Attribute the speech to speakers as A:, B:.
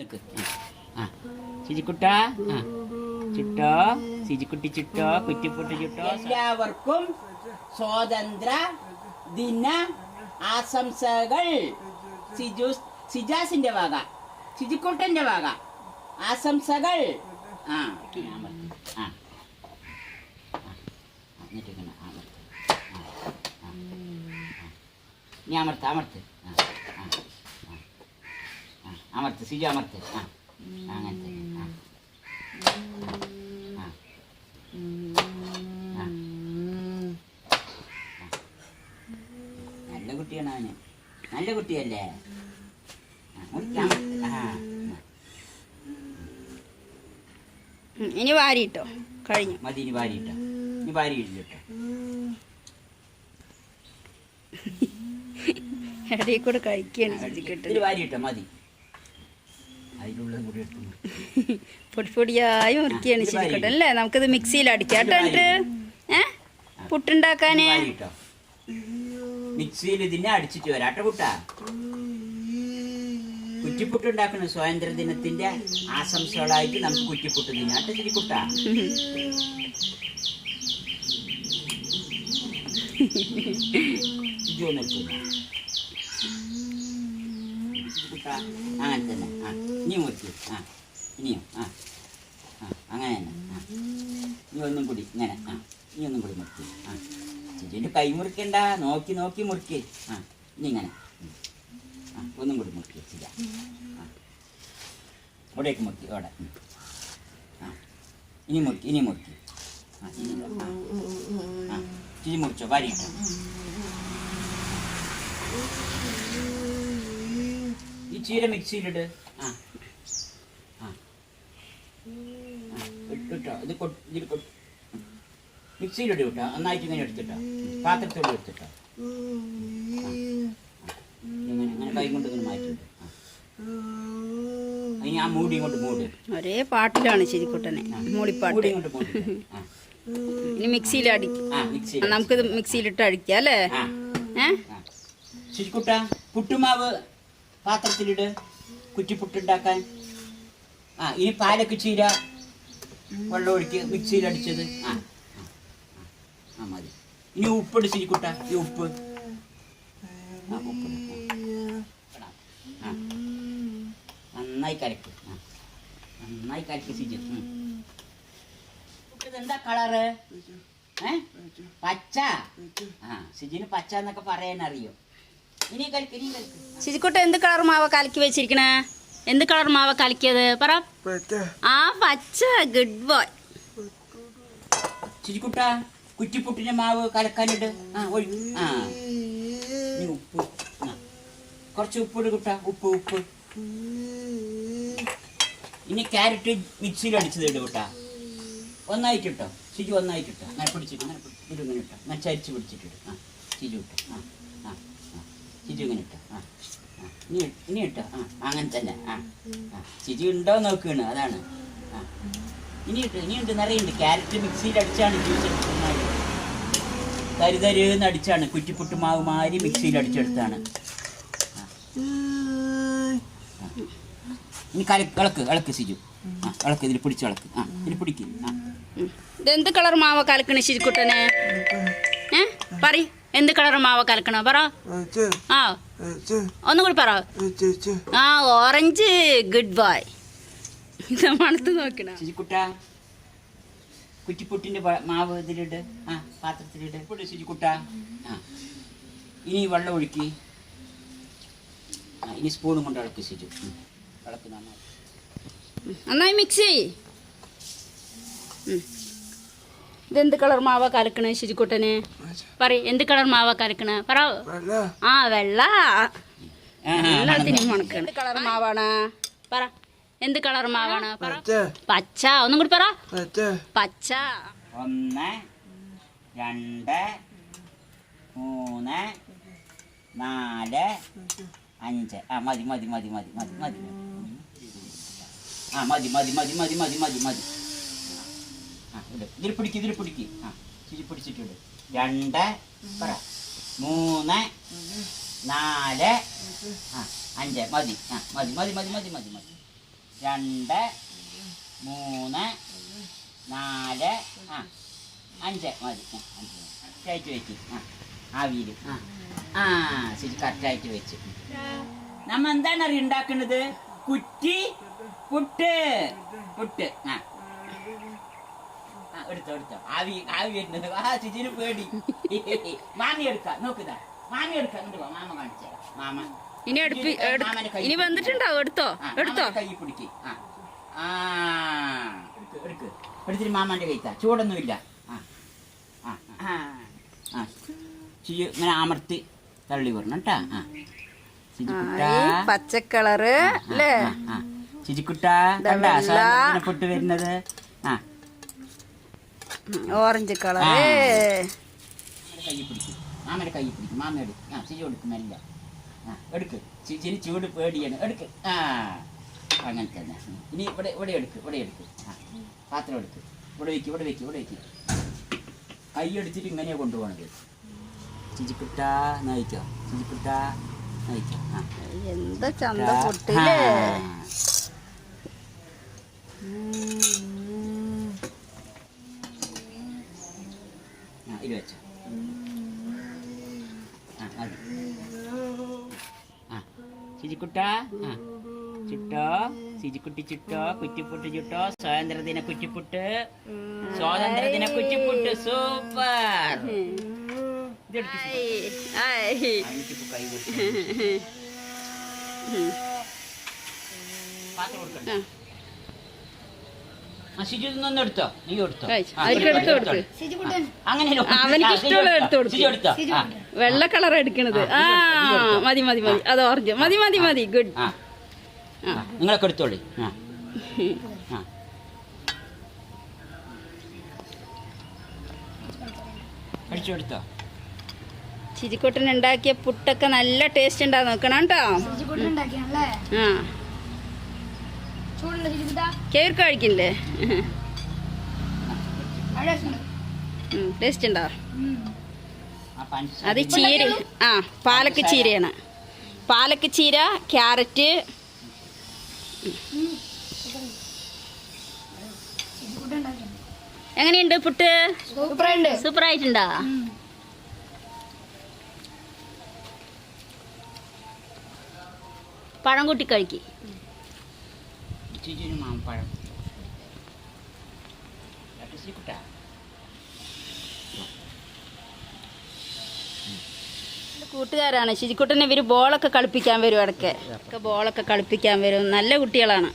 A: നിക്ക്. ആ ശിജിക്കുട്ട ആ ചുട്ടോ ശിജിക്കുട്ടി ചുട്ടോ കുറ്റിപ്പുട്ടി ചുട്ടോ എല്ലാവർക്കും സ്വാതന്ത്ര്യ ദിന ആശംസകൾ സിജു സിജാസിന്റെ വക സിജിക്കുട്ടന്റെ വക ആശംസകൾ ആ ഞാൻ. ആ എന്നിട്ട് ഇങ്ങനെ അമർത്ത്. അമർത്ത് അമർത്ത് ആ ആ ആ ആ, അമർത്ത് സിജു അമർത്ത് ആ അങ്ങനത്തെ ആ. നല്ല കുട്ടിയാണ് അവന്. നല്ല കുട്ടിയല്ലേ?
B: ഇനി വാരിട്ടോ കഴിഞ്ഞു.
A: മതി ഇനി വാരിട്ടോ ഇനി വാരിയിട്ടോ
B: ഇടയിൽ കൂടെ കഴിക്കുകയാണ് ചിരിക്കട്ട്
A: ഇതിൽ മതി അതിലുള്ളത് കൂടി എടുത്തു മുറി.
B: പൊടി പൊടിയായി മുറുക്കിയാണ്
A: ശരിക്കട്ടെ
B: അല്ലേ? നമുക്കിത് മിക്സിയിൽ അടിക്കാം കേട്ടോ ഏ? പുട്ടുണ്ടാക്കാന്?
A: മിക്സിയിൽ ഇതിനെ അടിച്ചിട്ട് വരാട്ടെ കുട്ടാ കുറ്റിപ്പുട്ടുണ്ടാക്കണ സ്വാതന്ത്ര്യ ദിനത്തിന്റെ ആശംസകളായിട്ട് നമുക്ക് കുറ്റിപ്പുട്ട് തിന്നാട്ടെ ശരി കുട്ടാ എടുത്തോ. അങ്ങനെ തന്നെ. ആ ഇനി ആ ഇനിയും. ആ ആ അങ്ങനെ തന്നെ. ആ ഇനി ഒന്നും കൂടി ഇങ്ങനെ. ആ ഇനി ഒന്നും കൂടി മുറിക്ക് ആ ചേച്ചിന്റെ കൈ മുറിക്കണ്ട. നോക്കി നോക്കി മുറിക്ക്. ആ ഇനി ഇങ്ങനെ. ആ ഒന്നും കൂടി മുറിക്ക് ചില ആ ഇവിടേക്ക് മുറിക്ക്. ആ ഇനി മുറിക്ക് ഇനി മുറിക്ക്. ആ ഇനി. ആ ചേച്ചി മുറിച്ചോ? വാരിയിട്ടോ ചീര മിക്സിയിലിട്ട് ഇട്ടോ ഇത് ഇതിൽ മിക്സിയിലിട്ട് കേട്ടോ നന്നായിട്ട് ഇങ്ങനെ എടുത്തിട്ടോ. പാത്രത്തോട് എടുത്തിട്ടോ. ഇങ്ങനെ ഇങ്ങനെ കൈ കൊണ്ട് ഇങ്ങനെ മാറ്റിട്ട് ആ. ഇനി ആ മൂടി ഇങ്ങോട്ട് മൂടി.
B: ഒരേ പാട്ടിലാണ്
A: ശരിക്കുട്ടനെ.
B: മൂളിപ്പാട്ട്.
A: മൂടി ആ.
B: ഇനി മിക്സിയിൽ
A: അടിക്കും.
B: നമുക്കിത് മിക്സിയിലിട്ട് അടിക്കാം അല്ലേ? ഏ?
A: ശരിക്കുട്ട പുട്ടുമാവ് പാത്രത്തിലിട് കുറ്റിപ്പുട്ടുണ്ടാക്കാൻ ആ ഇനി പാലൊക്കെ ചീര വെള്ളം ഒഴിക്ക് മിക്സിയിൽ അടിച്ചത് ആ ആ, മതി ഇനി ഉപ്പിട് ചിരിക്കുട്ട ഈ ഉപ്പ് നന്നായി കരക്ക് നന്നായി കരക്ക് സിജി എന്താ കളറ് ഏ പച്ച ആ സിജിന് പച്ച എന്നൊക്കെ പറയാൻ
B: ചിരിക്കുട്ട എന്ത് കളർ മാവ കലക്കി വെച്ചിരിക്കണേ? എന്ത് കളർ മാവ കലക്കിയത്? പറ. ആ പച്ച ഗുഡ് ബോയ്
A: ചിരിക്കുട്ട കുറ്റിപ്പുട്ടിന്റെ മാവ് കലക്കാനിട്ട്. ആ ഉപ്പ്. കുറച്ച് ഉപ്പിട് കുട്ട. ഉപ്പ് ഉപ്പ്. ഇനി ക്യാരറ്റ് മിക്സിയിൽ അടിച്ചത് ഇട്ട് കുട്ട. ഒന്നായിട്ട് ഇട്ടോ ശിജു ഒന്നായിട്ട് ഇട്ടോ അങ്ങനെ പിടിച്ചിട്ട് അങ്ങനെ ഇങ്ങനെ ഇട്ടോ. അങ്ങനെ ചരിച്ച് പിടിച്ചിട്ടിട്ട് ആ ശിജു ഇട്ടോ ആ ആ. ചിജു ഇട്ടോ. ആ ഇനി ഇനി ഇട്ടോ. ആ അങ്ങനെ തന്നെ. ആ ആ. ചിരി ഉണ്ടോ നോക്കുകയാണ്. അതാണ്. ആ. ഇനി ഇട്ട് ഇനി ഇനിയുണ്ട് നിറയുണ്ട്. ക്യാരറ്റ് മിക്സിയിൽ അടിച്ചാണ് ജ്യൂസ് എടുക്കുന്നത് തരുതരുന്ന് അടിച്ചാണ്. കുറ്റിപ്പുട്ട് മാവ് മാരി മിക്സിയിൽ അടിച്ചെടുത്താണ്. ഇനി കല ഇളക്ക് ഇളക്ക് സിജു ആ ഇളക്ക്. ഇതിൽ പിടിച്ച് ഇളക്ക്. ആ ഇതിൽ പിടിക്ക്. ആ.
B: ഇതെന്ത് കളർ മാവ കലക്കണേ ശരിക്കുട്ടനെ? ഏ? പറ എന്ത് കളർ മാവ കലക്കണ? പറ. ആ. ഒന്നും കൂടി പറ. ആ ഓറഞ്ച് ഗുഡ് ബോയ്. ഇത് മണത്ത് നോക്കണ?
A: കുറ്റിപ്പുട്ടിന്റെ മാവ് ഇതിലിട്ട് ആ പാത്രത്തിലിട്ട് ശുചിക്കുട്ട. ആ. ഇനി വെള്ളം ഒഴുക്കി. ആ ഇനി സ്പൂണും കൊണ്ട് ഇളക്ക് ശുചി. ഇളക്ക് നന്നായി.
B: നന്നായി മിക്സ് ചെയ് ഉം. ഇതെന്ത് കളർ മാവ കലക്കണേ ശുചിക്കുട്ടന് പറ എന്ത് കളർ മാവ കലക്കണ? പറ. ആ വെള്ള. എല്ലാത്തിനും മണക്കണം എന്ത് കളർ മാവാണ്? പറ. എന്ത് കളർ മാവാണ്? പറ. പച്ച. ഒന്നും കൂടി പറ. പച്ച.
A: ഒന്ന് രണ്ട് മൂന്ന് നാല് അഞ്ച്. ആ മതി മതി മതി മതി മതി മതി. ആ മതി മതി മതി മതി മതി മതി മതി. ഇട് ഇതിൽ പിടിക്ക് ഇതിൽ പിടിക്ക്. ആ ചിരി പിടിച്ചിട്ടുണ്ട്. രണ്ട് പറ. മൂന്ന് നാല് ആ അഞ്ച്. മതി ആ മതി മതി മതി മതി മതി മതി. രണ്ട് മൂന്ന് നാല് ആ അഞ്ച്. മതി ആ, അഞ്ച്. വെച്ച് ആ ആവിയിൽ ആ ആ ശരി കറക്റ്റായിട്ട് വെച്ച്. നമ്മ എന്താണ് അറിയ ഉണ്ടാക്കുന്നത് കുറ്റി പുട്ട്. പുട്ട് ആ, എടുത്തോ എടുത്തോ. ആവി ആവി വരുന്നത്. ആ ചിജിന് പേടി. മാമി എടുക്കാം. നോക്കുതാ മാമി എടുക്കാം. ഇങ്ങോട്ട് വാ. മാമ മാമ.
B: ഇനി അടുപ്പി എടു- ഇനി വന്നിട്ടുണ്ടാവും. എടുത്തോ. എടുത്തോ.
A: കൈ പിടിക്ക്. ആ. ആ. എടുക്ക് എടുത്തിട്ട് മാമാന്റെ കൈത്താ ചൂടൊന്നുമില്ല. ആ. ആ ആ. ചിജു ഇങ്ങനെ അമർത്തി തള്ളി വരണം കേട്ടാ. ആ.
B: പച്ചക്കളറ് അല്ലേ?
A: കണ്ടാ. സാധനം പൊട്ട് വരുന്നത്?
B: ഓറഞ്ച്
A: കളർ കൈ പിടിക്കും. മാമയുടെ കൈ പിടിക്കും. മാമ എടുക്കും. ആ ചിജി കൊടുക്കും മെല്ലെ. ആ എടുക്ക്. ചിജിന് ചൂട് പേടിയാണ്. എടുക്ക്. ആ അങ്ങനെ തന്നെ. ഇനി ഇവിടെ ഇവിടെ എടുക്ക്. ഇവിടെ എടുക്ക്. ആ പാത്രം എടുക്ക്. ഇവിടെ ഇവിടെ വെക്ക് ഇവിടെ കൈ കൊണ്ടുപോകണത് നയിക്കോ. നയിക്കോ. ആ.
B: എന്താ ചന്ത പൊട്ടില്ലേ
A: ആ ഇത് വെച്ചോ ആ അത് ആ ചിജിക്കുട്ടാ? ചുട്ടോ? സിജിക്കുട്ടി ചുട്ടോ? കുറ്റിപ്പുട്ട് ചുട്ടോ? സ്വാതന്ത്ര്യദിന കുറ്റിപ്പുട്ട്. സ്വാതന്ത്ര്യദിന കുറ്റിപ്പുട്ട്. സൂപ്പർ. എടുത്തോ? നീ എടുത്തോ. അങ്ങനെ
B: ആ, അവനിക്ക് ഇഷ്ടമുള്ളത് എടുത്ത് വെള്ള കളർ എടുക്കണത്.
A: ആ.
B: മതി മതി മതി. അത് ഓറഞ്ച് മതി മതി മതി. ഗുഡ്
A: നിങ്ങളൊക്കെ എടുത്തോളി.
B: ചിരിക്കോട്ടൻ ഉണ്ടാക്കിയ പുട്ടൊക്കെ നല്ല ടേസ്റ്റ് ഉണ്ടാ. നോക്കണം കേട്ടോ. ആ. കേക്ക് കഴിക്കില്ലേ? ടേസ്റ്റ് ഉണ്ടോ. അത് ചീര. ആ പാലക്ക് ചീരയാണ്. പാലക്ക് ചീര ക്യാരറ്റ്. എങ്ങനെയുണ്ട് പുട്ട്? സൂപ്പർ ആയിട്ടുണ്ടോ പഴം കൂട്ടി കഴിക്ക്
A: മാമ്പഴം കുട്ടാ.
B: കൂട്ടുകാരാണ്. ശിജിക്കുട്ടനെ ഇവർ ബോളൊക്കെ കളിപ്പിക്കാൻ വരും ഇടയ്ക്ക്. ഒക്കെ ബോളൊക്കെ കളിപ്പിക്കാൻ വരും. നല്ല കുട്ടികളാണ്.